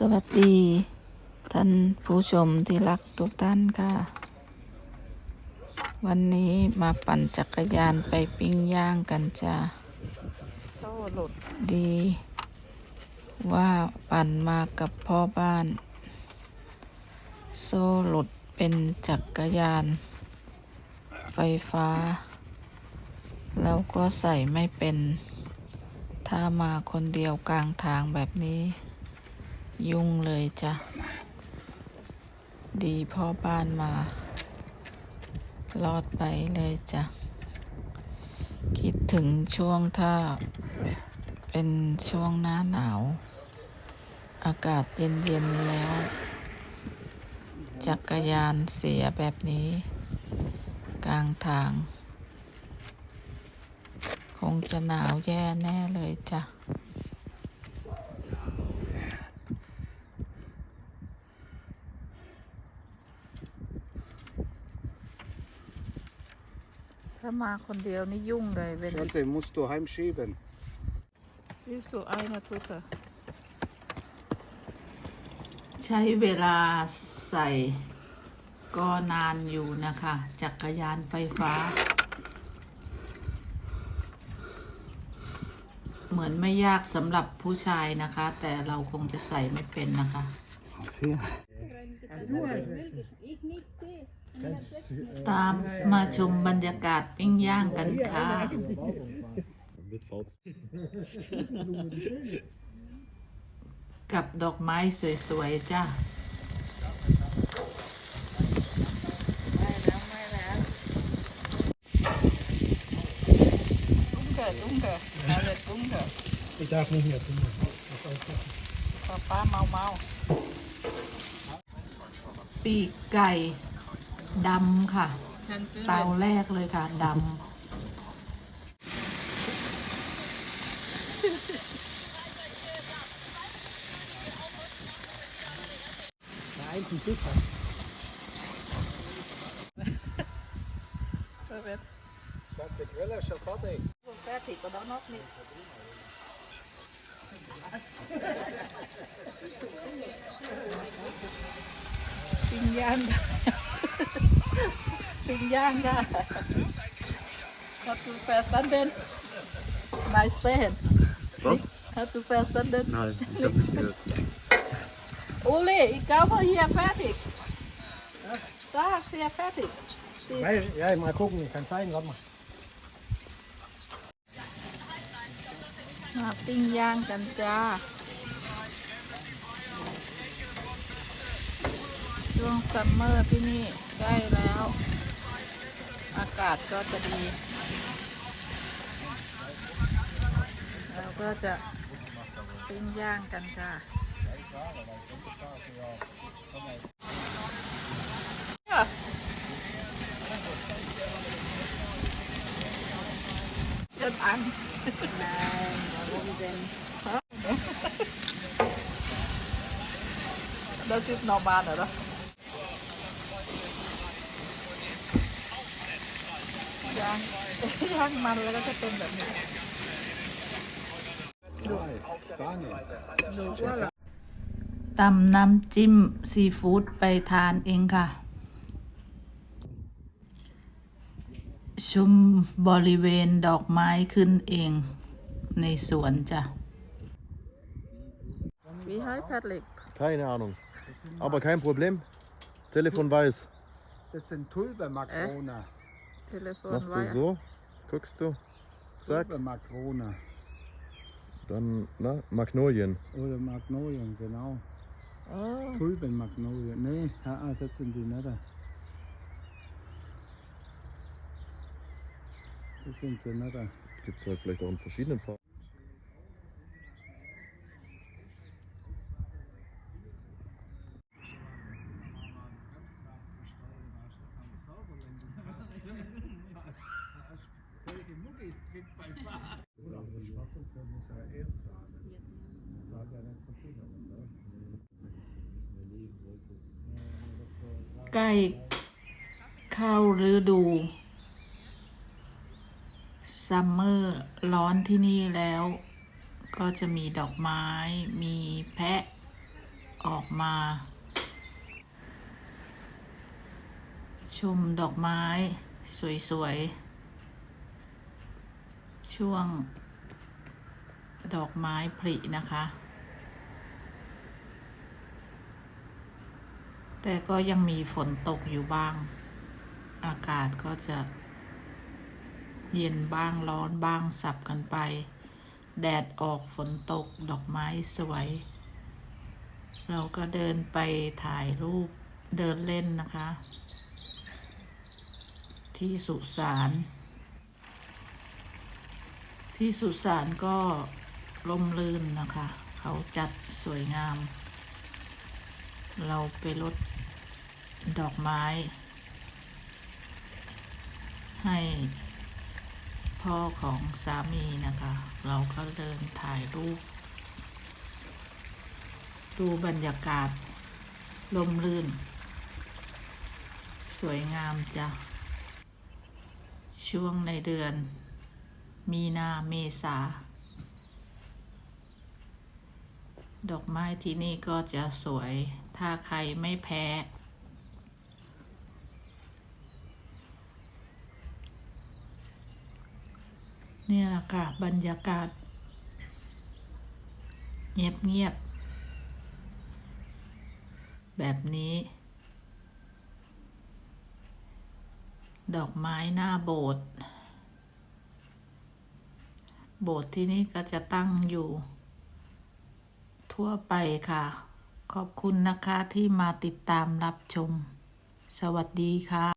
สวัสดี ท่านผู้ชมที่รักทุกท่านค่ะ วันนี้มาปั่นจักรยานไปปิ้งย่างกันจ้าโซ่หลุดดี ว่าปั่นมากับพ่อบ้าน โซ่หลุดเป็นจักรยาน ไฟฟ้า แล้วก็ใส่ไม่เป็น ถ้ามาคนเดียวกลางทางแบบนี้ ยุ่งเลยจ้ะ ดีพ่อบ้านมา รอดไปเลยจ้ะ คิดถึงช่วงถ้า เป็นช่วงหน้าหนาว อากาศเย็นๆแล้ว จักรยานเสียแบบนี้ กลางทาง คงจะหนาวแย่แน่เลยจ้ะ ถ้ามาคนเดียวนี่ยุ่งเลยเวน Ganze musst du heimschieben. วิสุไอนะทุกะใช้เวลาใส่ก็นานอยู่นะคะ จักรยานไฟฟ้า เหมือนไม่ยากสำหรับผู้ชายนะคะ แต่เราคงจะใส่ไม่เป็นนะคะ Was hier? ตามมาชมบรรยากาศปิ้งย่างกันค่ะ Mit Faust. กับดอกไม้สวยๆ จ้าตุ้งเกิดตุ้งเกิดเอาเลยตุ้งเกิด Ich darf nicht mehr tun. ป้าป้าเมาเมาปีกไก่ ดำค่ะฉันซื้อเตาแรกเลยค่ะดเพื่อเป็น Ganze Grille schon fertig. แป้ติดก็ต้องนอกนี่ปิ้งย่าง ปิ้งย่างค่ะ Hat du verstanden? Nice sprechen. Was? Hast du verstanden? Nein, ich habe nicht gehört. Uli, ich glaube hier fertig. Da, hier fertig. Die- Ja, mal gucken, ich kann zeigen, warte mal. ำมาปิ้งย่างกันจ้า ช่วงซัมเมอร์ที่นี่ ใกล้แล้ว อากาศก็จะดี เราก็จะปิ้งย่างกันค่ะ Jetzt an. Nein, warum denn? Das ist normal, oder? Yang, yang มันแล้วก็จะเป็นแบบนี้ Spanien. ดูว่าเหรอตำน้ำจิ้มซีฟู้ดไปทานเองค่ะ ชมบริเวณดอกไม้ขึ้นเองในสวนจ้ะ Wie heißt Patrick? Keine Ahnung. Aber kein Problem. Telefon weiß. Das sind Tulpenmakrone. Telefon Machst war du so, guckst du, zack, Tulpenmakrone. dann, na, Magnolien. Oder Magnolien, genau. Oh, Tulpenmagnolien. Nee, ah, das sind die nicht. Das sind sie nicht. Gibt es halt vielleicht auch in verschiedenen Farben. Das muss ja Erd sein. Das hat ja nicht Versicherung, ne? ใกล้เข้าฤดูซัมเมอร์ร้อนที่นี่แล้ว ก็จะมีดอกไม้ มีแพะมา ชมดอกไม้ สวย ๆ ช่วง ดอกไม้ผลินะคะ แต่ก็ยังมีฝนตกอยู่บ้าง อากาศก็จะ เย็นบ้างร้อนบ้างสับกันไป แดดออกฝนตกดอกไม้สวย เราก็เดินไปถ่ายรูปเดินเล่นนะคะ ที่สุสาน ที่สุสานก็ร่มรื่นนะคะ เขาจัดสวยงาม เราไปรดดอกไม้ ให้พ่อของสามีนะคะ เราก็เดินถ่ายรูป ดูบรรยากาศลมรื่น สวยงามจ้ะ ช่วงในเดือน มีนาเมษา ดอกไม้ที่นี่ก็จะสวย ถ้าใครไม่แพ้เนี่ยแหละค่ะ บรรยากาศเงียบเงียบๆ แบบนี้ ดอกไม้หน้าโบสถ์ โบสถ์ที่นี่ก็จะตั้งอยู่ ทั่วไปค่ะ ขอบคุณนะคะที่มาติดตามรับชม สวัสดีค่ะ